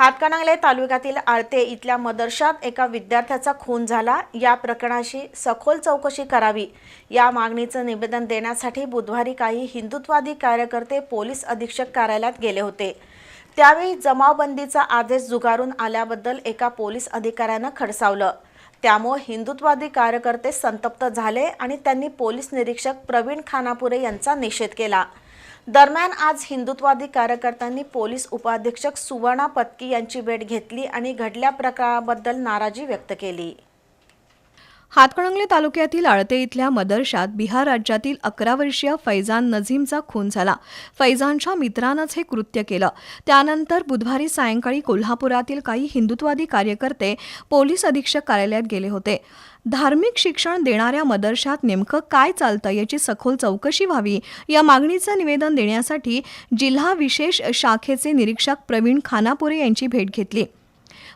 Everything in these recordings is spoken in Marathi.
हातकणंगले तालुक्यातील आळते इथल्या मदरशात एका विद्यार्थ्याचा खून झाला. या प्रकरणाशी सखोल चौकशी करावी. या मागणीचं निवेदन देण्यासाठी बुधवारी काही हिंदुत्वादी कार्यकर्ते पोलीस अधीक्षक कार्यालयात गेले होते. त्यावेळी जमावबंदीचा आदेश जुगारून आल्याबद्दल एका पोलीस अधिकाऱ्यानं खडसावलं. त्यामुळे हिंदुत्वादी कार्यकर्ते संतप्त झाले आणि त्यांनी पोलीस निरीक्षक प्रवीण खानापुरे यांचा निषेध केला. दरम्यान आज हिंदुत्वादी कार्यकर्त्यांनी पोलीस उपाधीक्षक सुवर्णा पत्की यांची भेट घेतली आणि घडल्या प्रकाराबद्दल नाराजी व्यक्त केली. हातकणंगले तालुक्यातील आळते इथल्या मदरशात बिहार राज्यातील अकरा वर्षीय फैजान नझीमचा खून झाला. फैजानच्या मित्रानंच हे कृत्य केलं. त्यानंतर बुधवारी सायंकाळी कोल्हापुरातील काही हिंदुत्वादी कार्यकर्ते पोलीस अधीक्षक कार्यालयात गेले होते. धार्मिक शिक्षण देणाऱ्या मदरशात नेमकं काय चालतं याची सखोल चौकशी व्हावी या मागणीचं निवेदन देण्यासाठी जिल्हा विशेष शाखेचे निरीक्षक प्रवीण खानापुरे यांची भेट घेतली.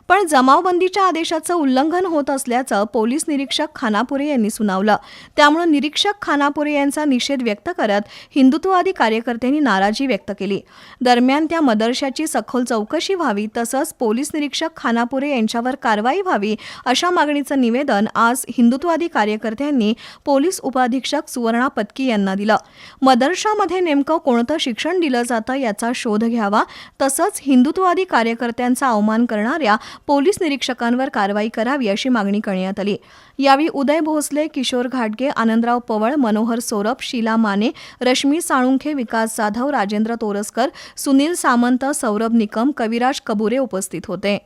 पण जमावबंदीच्या आदेशाचं उल्लंघन होत असल्याचं पोलीस निरीक्षक खानापुरे यांनी सुनावलं. त्यामुळे निरीक्षक खानापुरे यांचा निषेध व्यक्त करत हिंदुत्ववादी कार्यकर्त्यांनी नाराजी व्यक्त केली. दरम्यान त्या मदरशाची सखोल चौकशी व्हावी तसंच पोलीस निरीक्षक खानापुरे यांच्यावर कारवाई व्हावी अशा मागणीचं निवेदन आज हिंदुत्ववादी कार्यकर्त्यांनी पोलीस उपाधीक्षक सुवर्णा पत्की यांना दिलं. मदरशामध्ये नेमकं कोणतं शिक्षण दिलं जातं याचा शोध घ्यावा तसंच हिंदुत्ववादी कार्यकर्त्यांचा अवमान करणाऱ्या पोलीस निरीक्षकांवर कारवाई करावी अशी मागणी करण्यात आली. यावेळी उदय भोसले किशोर घाटगे आनंदराव पवळ मनोहर सोरप शीला माने रश्मी साळुंखे विकास जाधव राजेंद्र तोरसकर सुनील सामंत सौरभ निकम कविराज कबुरे उपस्थित होते.